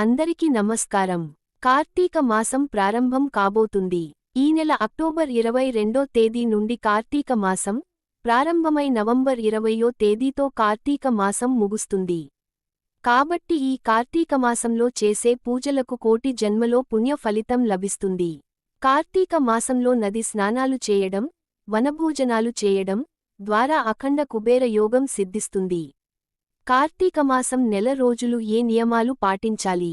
అందరికీ నమస్కారం. కార్తీక మాసం ప్రారంభం కాబోతుంది. ఈ నెల అక్టోబర్ ఇరవై రెండో తేదీ నుండి కార్తీక మాసం ప్రారంభమై నవంబర్ ఇరవయో తేదీతో కార్తీక మాసం ముగుస్తుంది. కాబట్టి ఈ కార్తీక మాసంలో చేసే పూజలకు కోటి జన్మలో పుణ్య ఫలితం లభిస్తుంది. కార్తీక మాసంలో నది స్నానాలు చేయడం వనభోజనాలు చేయడం ద్వారా అఖండ కుబేర యోగం సిద్ధిస్తుంది. కార్తీకమాసం నెల రోజులు ఏ నియమాలు పాటించాలి?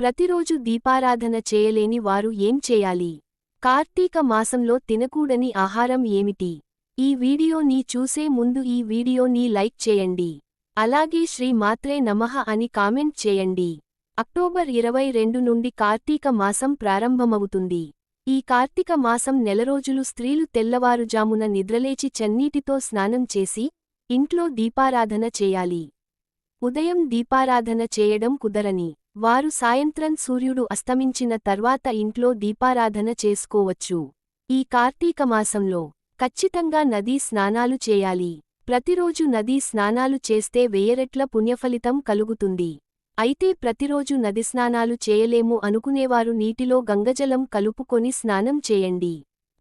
ప్రతిరోజు దీపారాధన చేయలేని వారు ఏం చేయాలి? కార్తీక మాసంలో తినకూడని ఆహారం ఏమిటి? ఈ వీడియోని చూసే ముందు ఈ వీడియోని లైక్ చేయండి. అలాగే శ్రీ మాత్రే నమః అని కామెంట్ చేయండి. అక్టోబర్ ఇరవై రెండు నుండి కార్తీక మాసం ప్రారంభమవుతుంది. ఈ కార్తీక మాసం నెలరోజులు స్త్రీలు తెల్లవారుజామున నిద్రలేచి చన్నీటితో స్నానం చేసి ఇంట్లో దీపారాధన చేయాలి. ఉదయం దీపారాధన చేయడం కుదరని. వారు సాయంత్రం సూర్యుడు అస్తమించిన తర్వాత ఇంట్లో దీపారాధన చేసుకోవచ్చు. ఈ కార్తీక మాసంలో ఖచ్చితంగా నదీ స్నానాలు చేయాలి. ప్రతిరోజు నదీ స్నానాలు చేస్తే వెయ్యరెట్ల పుణ్యఫలితం కలుగుతుంది. అయితే ప్రతిరోజు నది స్నానాలు చేయలేము అనుకునేవారు నీటిలో గంగజలం కలుపుకొని స్నానం చేయండి.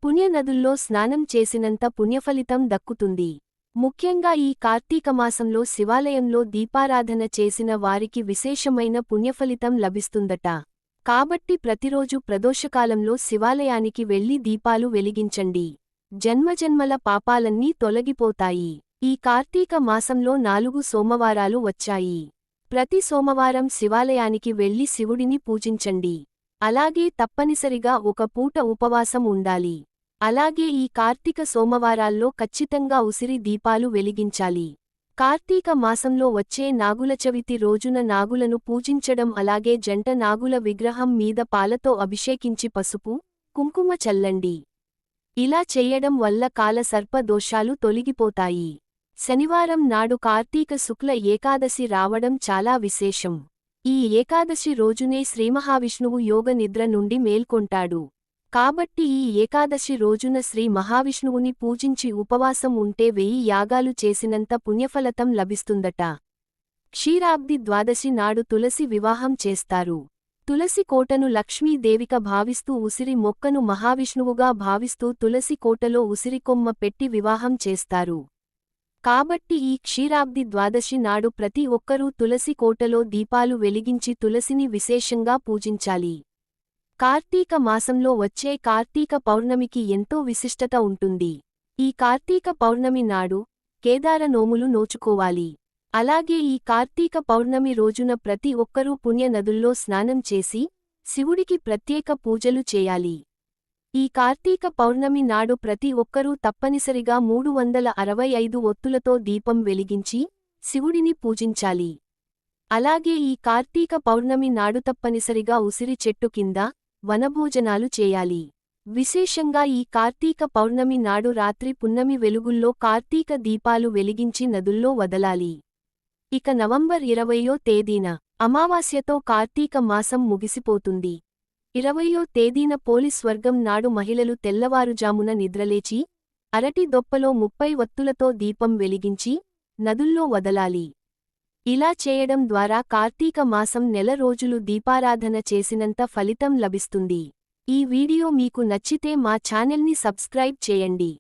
పుణ్యనదుల్లో స్నానం చేసినంత పుణ్యఫలితం దక్కుతుంది. ముఖ్యంగా ఈ కార్తీకమాసంలో శివాలయంలో దీపారాధన చేసిన వారికి విశేషమైన పుణ్యఫలితం లభిస్తుందట. కాబట్టి ప్రతిరోజు ప్రదోషకాలంలో శివాలయానికి వెళ్ళి దీపాలు వెలిగించండి. జన్మజన్మల పాపాలన్నీ తొలగిపోతాయి. ఈ కార్తీక మాసంలో నాలుగు సోమవారాలు వచ్చాయి. ప్రతి సోమవారం శివాలయానికి వెళ్ళి శివుడిని పూజించండి. అలాగే తప్పనిసరిగా ఒక పూట ఉపవాసం ఉండాలి. అలాగే ఈ కార్తీక సోమవారాల్లో ఖచ్చితంగా ఉసిరి దీపాలు వెలిగించాలి. కార్తీక మాసంలో వచ్చే నాగుల చవితి రోజున నాగులను పూజించడం అలాగే జంట నాగుల విగ్రహం మీద పాలతో అభిషేకించి పసుపు కుంకుమ చల్లండి. ఇలా చెయ్యడం వల్ల కాల సర్ప దోషాలు తొలగిపోతాయి. శనివారం నాడు కార్తీక శుక్ల ఏకాదశి రావడం చాలా విశేషం. ఈ ఏకాదశి రోజునే శ్రీమహావిష్ణువు యోగ నిద్ర నుండి మేల్కొంటాడు. కాబట్టి ఈ ఏకాదశి రోజున శ్రీ మహావిష్ణువుని పూజించి ఉపవాసం ఉంటే వెయ్యి యాగాలు చేసినంత పుణ్యఫలతం లభిస్తుందట. క్షీరాబ్ది ద్వాదశి నాడు తులసి వివాహం చేస్తారు. తులసి కోటను లక్ష్మీదేవిక భావిస్తూ ఉసిరి మొక్కను మహావిష్ణువుగా భావిస్తూ తులసి కోటలో ఉసిరికొమ్మ పెట్టి వివాహం చేస్తారు. కాబట్టి ఈ క్షీరాబ్ది ద్వాదశి నాడు ప్రతి ఒక్కరూ తులసి కోటలో దీపాలు వెలిగించి తులసిని విశేషంగా పూజించాలి. కార్తీక మాసంలో వచ్చే కార్తీక పౌర్ణమికి ఎంతో విశిష్టత ఉంటుంది. ఈ కార్తీక పౌర్ణమి నాడు కేదార నోములు నోచుకోవాలి. అలాగే ఈ కార్తీక పౌర్ణమి రోజున ప్రతి ఒక్కరూ పుణ్య నదుల్లో స్నానం చేసి శివుడికి ప్రత్యేక పూజలు చేయాలి. ఈ కార్తీక పౌర్ణమి నాడు ప్రతి ఒక్కరూ తప్పనిసరిగా మూడు వందల అరవై ఐదు ఒత్తులతో దీపం వెలిగించి శివుడిని పూజించాలి. అలాగే ఈ కార్తీక పౌర్ణమి నాడు తప్పనిసరిగా ఉసిరి చెట్టు కింద వనభోజనాలు చేయాలి. విశేషంగా ఈ కార్తీక పౌర్ణమి నాడు రాత్రి పున్నమి వెలుగుల్లో కార్తీక దీపాలు వెలిగించి నదుల్లో వదలాలి. ఇక నవంబర్ ఇరవయో తేదీన అమావాస్యతో కార్తీక మాసం ముగిసిపోతుంది. ఇరవయో తేదీన పోలీస్ వర్గం నాడు మహిళలు తెల్లవారుజామున నిద్రలేచి అరటి దొప్పలో ముప్పై వత్తులతో దీపం వెలిగించి నదుల్లో వదలాలి. ఇలా చేయడం ద్వారా కార్తీక మాసం నెల రోజులు దీపారాధన చేసినంత ఫలితం లభిస్తుంది. ఈ వీడియో మీకు నచ్చితే మా ఛానల్ని సబ్స్క్రైబ్ చేయండి.